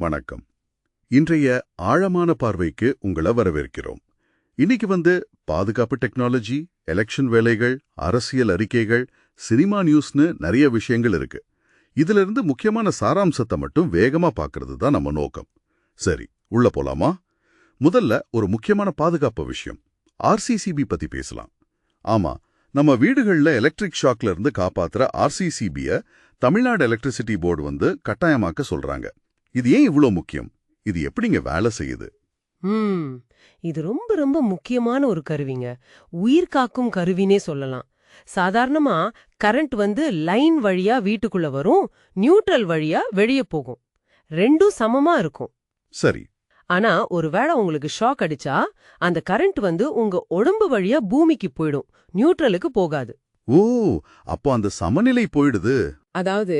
வணக்கம். இன்றைய ஆழமான பார்வைக்கு உங்களை வரவேற்கிறோம். இன்னைக்கு வந்து பாதுகாப்பு டெக்னாலஜி எலெக்ஷன் வேலைகள் அரசியல் அறிக்கைகள் சினிமா நியூஸ்னு நிறைய விஷயங்கள் இருக்கு. இதுல இருந்து முக்கியமான சாராம்சத்தை மட்டும் வேகமா பாக்குறது தான் நம்ம நோக்கம். சரி உள்ள போலாமா? முதல்ல ஒரு முக்கியமான பாதுகாப்பு விஷயம். ஆர்சிசிபி பத்தி பேசலாம். ஆமா நம்ம வீடுகள்ல எலக்ட்ரிக் ஷாக்ல இருந்து காப்பாத்துற ஆர்சிசிபிய தமிழ்நாடு எலக்ட்ரிசிட்டி போர்டு வந்து கட்டாயமாக்க சொல்றாங்க. இது ஏன் இவ்ளோ முக்கியம்? இது எப்படிங்க வேலை செய்யுது? ம் இது ரொம்ப ரொம்ப முக்கியமான ஒரு கருவிங்க. உயிர் காக்கும் கருவினே சொல்லலாம். சாதாரணமா கரண்ட் வந்து லைன் வழியா வீட்டுக்குள்ள வரும் நியூட்ரல் வழியா வெளிய போகும். ரெண்டும் சமமா இருக்கும். சரி. ஆனா ஒருவேளை உங்களுக்கு ஷாக் அடிச்சா அந்த கரண்ட் வந்து உங்க உடம்பு வழியா பூமிக்கு போயிடும். நியூட்ரலுக்கு போகாது. ஓ அப்போ அந்த சமநிலை போயிடுது. அதாவது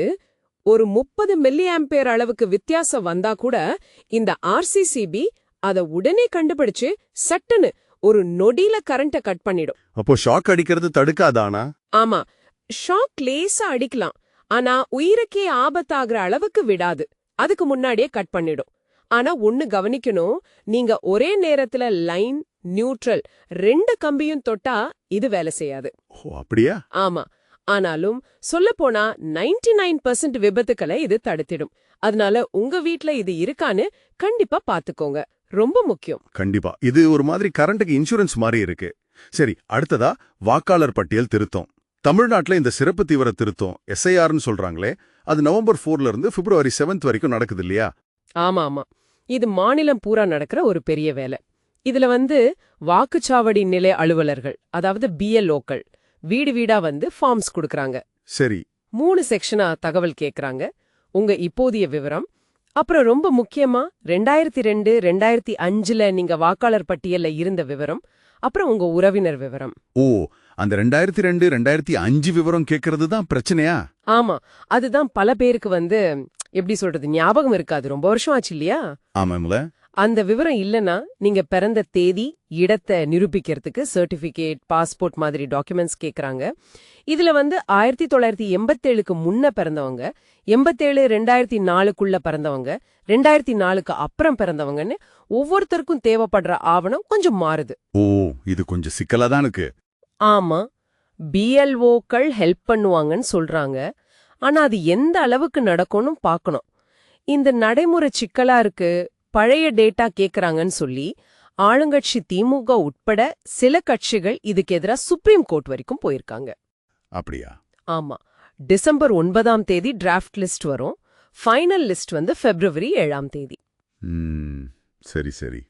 ஒரு முப்பது மில்லி ஆம்பேர் அளவுக்கு வித்தியாசம் வந்தா கூட இந்த ஆர்சிசிபி அத உடனே கண்டுபிடிச்சு சட்டுன்னு ஒரு நொடியில கரண்ட கட் பண்ணிடும். அப்போ ஷாக் அடிக்கிறது தடுக்காதானா? ஆமா ஷாக் லேசா அடிக்கலாம். ஆனா உயிருக்கே ஆபத்தாகிற அளவுக்கு விடாது. அதுக்கு முன்னாடியே கட் பண்ணிடும். ஆனா ஒண்ணு கவனிக்கணும் நீங்க ஒரே நேரத்துல லைன் நியூட்ரல் ரெண்டு கம்பியும் தொட்டா இது வேலை செய்யாது. ஓ அப்படியா? ஆமா. ஆனாலும் சொல்லப்போனா 99% நைன் பர்சன்ட் விபத்துக்களை இது தடுத்திடும். அதனால உங்க வீட்ல இது இருக்கான்னு கண்டிப்பா பாத்துக்கோங்க. ரொம்ப முக்கியம். கண்டிப்பா. இது ஒரு மாதிரி கரண்ட்டுக்கு இன்சூரன்ஸ் மாதிரி இருக்கு. சரி அடுத்ததா வாக்காளர் பட்டியல் திருத்தம். தமிழ்நாட்டுல இந்த சிறப்பு தீவிர திருத்தம் எஸ்ஐஆர்னு சொல்றாங்களே அது நவம்பர் 4ல இருந்து பிப்ரவரி 7th வரைக்கும் நடக்குது இல்லையா? ஆமா ஆமா இது மாநிலம் பூரா நடக்கிற ஒரு பெரிய வேலை. இதுல வந்து வாக்குச்சாவடி நிலை அலுவலர்கள் அதாவது பிஎல்ஓக்கள் வீடு வீடா வந்து ஃபார்ம்ஸ் கொடுக்கறாங்க. சரி. மூணு செக்ஷனா தகவல் கேக்குறாங்க. உங்க இப்போதைய விவரம். அப்புறம் ரொம்ப முக்கியமா ரெண்டாயிரத்தி ரெண்டு ரெண்டாயிரத்தி அஞ்சுல நீங்க வாக்காளர் பட்டியல்ல இருந்த விவரம். அப்புறம் உங்க உறவினர் விவரம். ஓ அந்த ரெண்டாயிரத்தி ரெண்டு ரெண்டாயிரத்தி அஞ்சு விவரம் கேட்கறது தான் பிரச்சனையா? ஆமா. அதுதான் பல பேருக்கு வந்து எப்படி சொல்றது ஞாபகம் இருக்காது. ரொம்ப வருஷம் ஆச்சு இல்லையா? ஆமாம்ல. அந்த விவரம் இல்லனா நீங்க பிறந்த தேதி இடத்தை நிரூபிக்கிறதுக்கு சர்டிபிகேட் பாஸ்போர்ட் மாதிரி டாக்குமெண்ட்ஸ் கேக்குறாங்க. இதுல வந்து ஆயிரத்தி தொள்ளாயிரத்தி எண்பத்தேழுக்கு முன்ன பிறந்தவங்க எண்பத்தேழு ரெண்டாயிரத்தி நாலுக்குள்ள பிறந்தவங்க ரெண்டாயிரத்தி நாலுக்கு அப்புறம் பிறந்தவங்கன்னு ஒவ்வொருத்தருக்கும் தேவைப்படுற ஆவணம் கொஞ்சம் மாறுது. ஓ இது கொஞ்சம் சிக்கலா தான் இருக்கு. ஆமா பிஎல்ஓக்கள் ஹெல்ப் பண்ணுவாங்கன்னு சொல்றாங்க. ஆனா அது எந்த அளவுக்கு நடக்கும்னு பார்க்கணும். இந்த நடைமுறை சிக்கலா இருக்கு பழைய டேட்டா கேக்குறாங்கன்னு சொல்லி ஆளுங்கட்சி திமுக உட்பட சில கட்சிகள் இதுக்கு எதிரா சுப்ரீம் கோர்ட் வரைக்கும் போயிருக்காங்க. அப்படியா? ஆமா. டிசம்பர் ஒன்பதாம் தேதி டிராஃப்ட் லிஸ்ட் வரும். ஃபைனல் லிஸ்ட் வந்து பிப்ரவரி ஏழாம் தேதி. சரி சரி.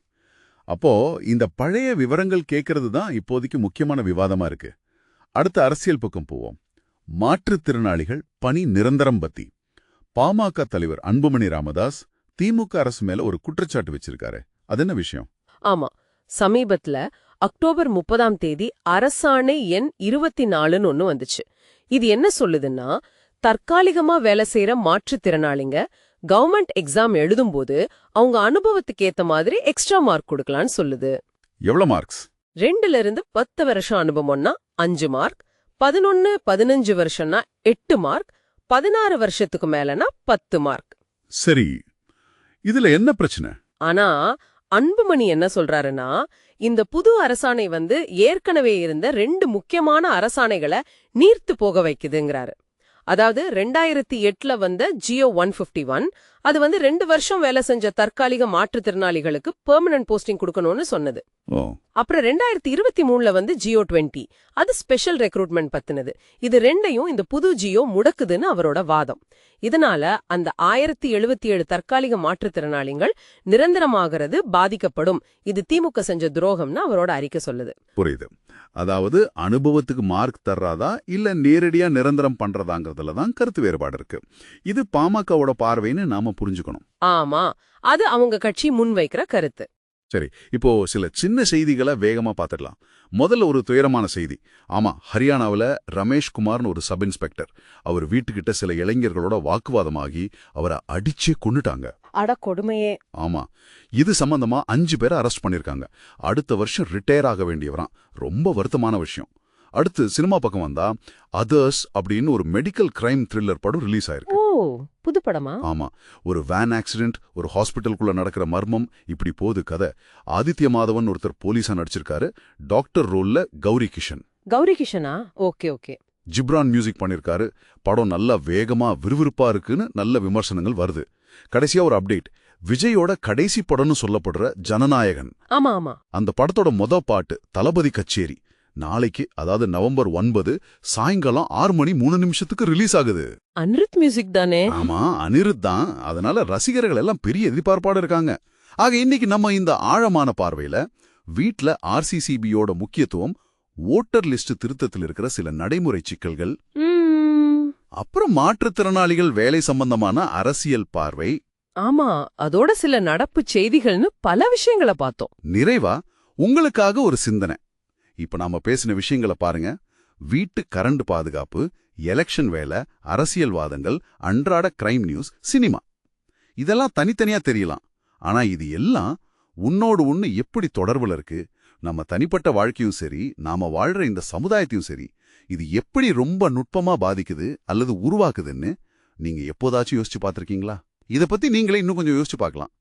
அப்போ இந்த பழைய விவரங்கள் கேட்கறது தான் இப்போதைக்கு முக்கியமான விவாதமா இருக்கு. அடுத்த அரசியல் பக்கம் போவோம். மாற்றுத்திறனாளிகள் பணி நிரந்தரம் பத்தி. பாமக தலைவர் அன்புமணி ராமதாஸ் திமுக அரசு மேல ஒரு குற்றச்சாட்டு வச்சிருக்காரு. அது என்ன விஷயம்? ஆமா. சமீபத்துல அக்டோபர் முப்பதாம் தேதி அரசாணை எண் இருபத்தி நாலுன்னு ஒண்ணு வந்துச்சு. இது என்ன சொல்லுதுன்னா தற்காலிகமா வேலை செய்யற மாற்றுத்திறனாளிங்க கவர்மெண்ட் எக்ஸாம் எழுதும்போது அவங்க அனுபவத்துக்கு ஏத்த மாதிரி எக்ஸ்ட்ரா மார்க் கொடுக்கலான்னு சொல்லுது. எவ்வளவு மார்க்ஸ்? ரெண்டுல இருந்து பத்து வருஷம் அனுபவம்னா அஞ்சு மார்க் பதினொன்னு பதினஞ்சு வருஷம்னா எட்டு மார்க் பதினாறு வருஷத்துக்கு மேலனா பத்து மார்க். சரி இதுல என்ன பிரச்சனை? ஆனா அன்புமணி என்ன சொல்றாருன்னா இந்த புது அரசாணை வந்து ஏற்கனவே இருந்த ரெண்டு முக்கியமான அரசாணைகளை நீர்த்து போக வைக்குதுங்கிறாரு. அதாவது ரெண்டாயிரத்தி எட்டுல வந்த ஜியோ ஒன் பிப்டி ஒன். அது வந்து ரெண்டு வருஷம் வேலை செஞ்ச தற்காலிக மாற்றுத்திறனாளிகளுக்கு பெர்மனன்ட் போஸ்டிங் கொடுக்கணும்னு சொன்னது. அப்புறம் ரெண்டாயிரத்தி இருபத்தி மூணுல வந்து ஜியோ டுவெண்ட்டி. அது ஸ்பெஷல் ரெக்ரூட்மெண்ட் பத்தினது. இது ரெண்டையும் இந்த புது ஜியோ முடக்குதுன்னு அவரோட வாதம். இதனால அந்த ஆயிரத்தி எழுபத்தி ஏழு தற்காலிக மாற்றுத்திறனாளிகள் நிரந்தரமாகிறது பாதிக்கப்படும். இது திமுக செஞ்ச துரோகம்னு அவரோட அறிக்கை சொல்லுது. புரியுது. அதாவது அனுபவத்துக்கு மார்க் தர்றாதா? இல்ல நேரடியா நிரந்தரம் பண்றதாங்கிறதுல தான் கருத்து வேறுபாடு இருக்கு. இது பாமகவோட பார்வைன்னு நாம புரிஞ்சுக்கணும். ஆமா. அது அவங்க கட்சி முன்வைக்கிற கருத்து. சரி இப்போ சில சின்ன செய்திகளை வேகமா பார்த்துடலாம் முதல்ல ஒரு துயரமான செய்தி. ஆமா ஹரியானாவுல ரமேஷ் குமார்னு ஒரு சப் இன்ஸ்பெக்டர். அவர் வீட்டுக்கிட்ட சில இளைஞர்களோட வாக்குவாதமாகி அவரை அடிச்சே கொன்னுட்டாங்க. அட கொடுமையே. ஆமா இது சம்பந்தமா அஞ்சு பேரை அரெஸ்ட் பண்ணிருக்காங்க. அடுத்த வருஷம் ரிட்டையர் ஆக வேண்டியவராம். ரொம்ப வருத்தமான விஷயம். அடுத்து சினிமா பக்கம் வந்தா அதர்ஸ் அப்படின்னு ஒரு மெடிக்கல் கிரைம் த்ரில்லர் படம் ரிலீஸ் ஆயிருக்கு. புது படமா? ஆமா. ஒரு வேன் ஆக்சிடென்ட் ஒரு ஹாஸ்பிட்டலுக்குள்ள நடக்கிற மர்மம் இப்படி போகுது கதை. ஆதித்ய மாதவன் ஒருத்தர் போலீஸா நடிச்சிருக்காரு. டாக்டர் ரோல்ல Gouri Kishan. Gouri கிஷனா? Okay okay. Ghibran music பண்ணிருக்காரு. படம் நல்லா வேகமா விறுவிறுப்பா இருக்குன்னு நல்ல விமர்சனங்கள் வருது. கடைசியா ஒரு அப்டேட் விஜயோட கடைசி படம்னு சொல்லப்படுற ஜனநாயகன். ஆமா ஆமா. அந்த படத்தோட மொத பாட்டு தளபதி கச்சேரி. நாளைக்கு அதாவது நவம்பர் ஒன்பது சாயங்காலம் ஆறு மணி மூணு நிமிஷத்துக்கு ரிலீஸ் ஆகுது. அனிருத் மியூசிக் தானே? ஆமா அனிருத் தான். அதனால ரசிகர்கள் எல்லாம் பெரிய எதிர்பார்ப்போட இருக்காங்க. ஆக இன்னைக்கு நம்ம இந்த ஆழமான பார்வையில வீட்ல ஆர்சிசிபியோட முக்கியத்துவம் ஓட்டர் லிஸ்ட் திருத்தத்தில் இருக்கிற சில நடைமுறை சிக்கல்கள் அப்புறம் மாற்றுத்திறனாளிகள் வேலை சம்பந்தமான அரசியல் பார்வை. ஆமா அதோட சில நடப்பு செய்திகள்னு பல விஷயங்களை பார்த்தோம். நிறைவா? உங்களுக்காக ஒரு சிந்தனை. இப்ப நாம பேசின விஷயங்களை பாருங்க. வீட்டு கரண்ட் பாதுகாப்பு எலெக்ஷன் வேலை அரசியல்வாதங்கள் அன்றாட கிரைம் நியூஸ் சினிமா இதெல்லாம் தனித்தனியா தெரியலாம். ஆனா இது எல்லாம் உன்னோடு ஒன்று எப்படி தொடர்புல இருக்கு? நம்ம தனிப்பட்ட வாழ்க்கையும் சரி நாம வாழ்ற இந்த சமுதாயத்தையும் சரி இது எப்படி ரொம்ப நுட்பமா பாதிக்குது அல்லது உருவாக்குதுன்னு நீங்க எப்போதாச்சும் யோசிச்சு பார்த்துருக்கீங்களா? இத பத்தி நீங்களே இன்னும் கொஞ்சம் யோசிச்சு பார்க்கலாம்.